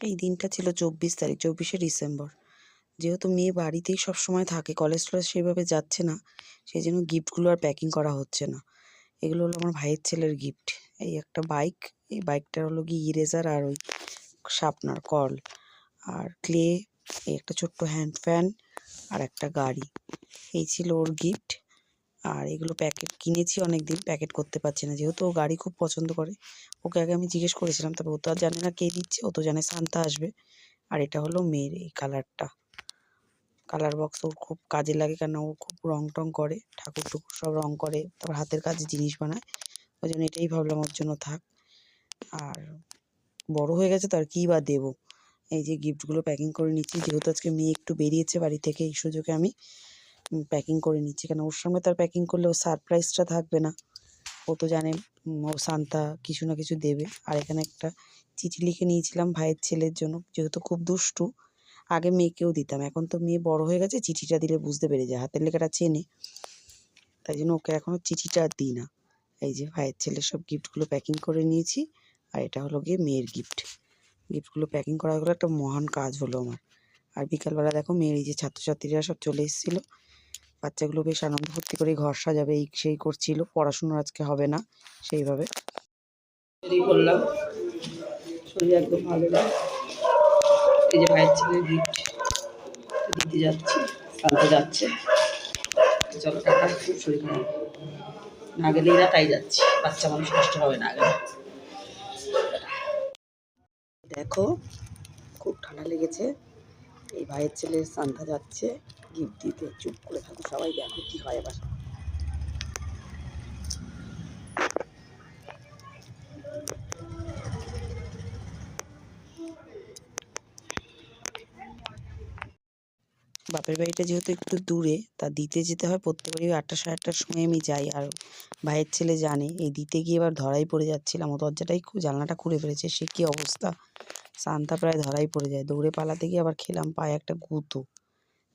এই দিনটা ছিল চব্বিশ তারিখ, চব্বিশে ডিসেম্বর। যেহেতু মেয়ে বাড়িতেই সব সময় থাকে কলেজ টলেজ সেইভাবে যাচ্ছে না, সেই জন্য গিফটগুলো আর প্যাকিং করা হচ্ছে না। এগুলো হলো আমার ভাইয়ের ছেলের গিফট এই একটা বাইক এই বাইকটার হলো গিয়ে ইরেজার আর ওই শার্পনার কল। আর ক্লে এই একটা ছোট্ট হ্যান্ড ফ্যান আর একটা গাড়ি। এই ছিল ওর গিফট আর এগুলো প্যাকেট কিনেছি অনেক দিন প্যাকেট করতে পারছি না। যেহেতু ও গাড়ি খুব পছন্দ করে, ওকে আগে আমি জিজ্ঞেস করেছিলাম, তবে ও তো আর জানে না কে দিচ্ছে, ও তো জানে সান্তা আসবে। আর এটা হলো মেয়ের এই কালারটা কালার বক্স ওর খুব কাজে লাগে কেন ও খুব রং টং করে, ঠাকুর টুকুর সব রং করে, তারপর হাতের কাজে জিনিস বানায়। ওই জন্য এটাই ভাবলাম ওর জন্য থাক। আর বড় হয়ে গেছে তো আর কী বা দেবো? এই যে গিফটগুলো প্যাকিং করে নিচ্ছি, যেহেতু আজকে মেয়ে একটু বেরিয়েছে বাড়ি থেকে, এই সুযোগে আমি প্যাকিং করে নিচ্ছি। কেন? ওর সঙ্গে তার প্যাকিং করলে ও সারপ্রাইজটা থাকবে না। ও তো জানে ও সান্তা কিছু না কিছু দেবে। আর এখানে একটা চিঠি লিখে নিয়েছিলাম ভাইয়ের ছেলের জন্য, যেহেতু খুব দুষ্টু। আগে মেয়েকেও দিতাম, এখন তো মেয়ে বড় হয়ে গেছে, চিঠিটা দিলে বুঝতে পেরে যায়। হাতের লেখাটা চেনে। তাই জন্য ওকে এখনও চিঠিটা আর দিই না। এই যে ভাইয়ের ছেলের সব গিফটগুলো প্যাকিং করে নিয়েছি, আর এটা হলো গিয়ে মেয়ের গিফট গিফটগুলো প্যাকিং করা হলো একটা মহান কাজ হলো আমার। আর বিকালবেলা দেখো মেয়ের এই যে ছাত্রছাত্রীরা সব চলে এসেছিল। বাচ্চাগুলো বেশ আনন্দ ফুর্তি করে ঘর সাজাবে, এই সেই করছিল পড়াশুনো আজকে হবে না, সেইভাবে। পড়লাম শরীর একদম এই যে ভাইয়ের গিফট দিতে যাচ্ছি যাচ্ছে। না তাই যাচ্ছি, বাচ্চা মানুষ কষ্ট হবে না গেলে। দেখো, খুব ঠান্ডা লেগেছে। এই ভাইয়ের ছেলে সান্তা যাচ্ছে। দিতে। চুপ করে থাকো, সবাই দেখো হয় বাপের বাড়িটা যেহেতু একটু দূরে, তা দিতে যেতে হয় প্রত্যেকবারই আটটা সাড়ে আটটার সময় আমি যাই। আর ভাইয়ের ছেলে জানে, এই দিতে গিয়ে এবার ধরাই পড়ে যাচ্ছিলাম। দরজাটাই খুব জানলাটা খুলে ফেলেছে, সে কী অবস্থা? সান্তা প্রায় ধরাই পড়ে যায়। দৌড়ে পালাতে গিয়ে আবার খেলাম পায়ে একটা গুঁতো।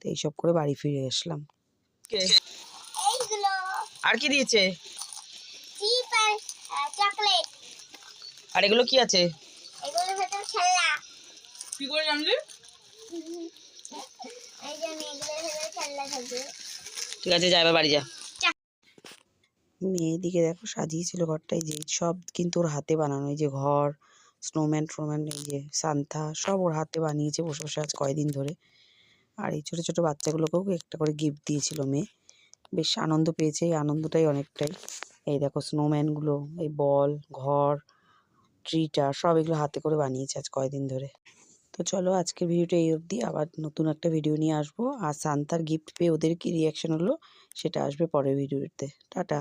তো এইসব করে বাড়ি ফিরে আসলাম। আর কি দিয়েছে? আর এগুলো কি আছে? কি করে জানলি? এই ঠিক আছে যা এবার বাড়ি যা। মেয়েদিকে দেখো সাজিয়েছিল ঘরটাই যে সব কিন্তু ওর হাতে বানানো এই যে ঘর স্নোম্যান ফ্নোম্যান এই যে সান্থা সব ওর হাতে বানিয়েছে বসে বসে আজ কয়দিন ধরে। আর এই ছোটো ছোটো বাচ্চাগুলোকেও একটা করে গিফট দিয়েছিল মেয়ে। বেশ আনন্দ পেয়েছে, এই আনন্দটাই অনেকটাই। এই দেখো স্নোম্যানগুলো এই বল, ঘর ট্রিটা সব এগুলো হাতে করে বানিয়েছে আজ কয়দিন ধরে। তো চলো আজকের ভিডিওটা এই অবধি, আবার নতুন একটা ভিডিও নিয়ে আসব। আর সান্তার গিফট পেয়ে ওদের কি রিয়াকশন হলো, সেটা আসবে পরের ভিডিওতে টাটা!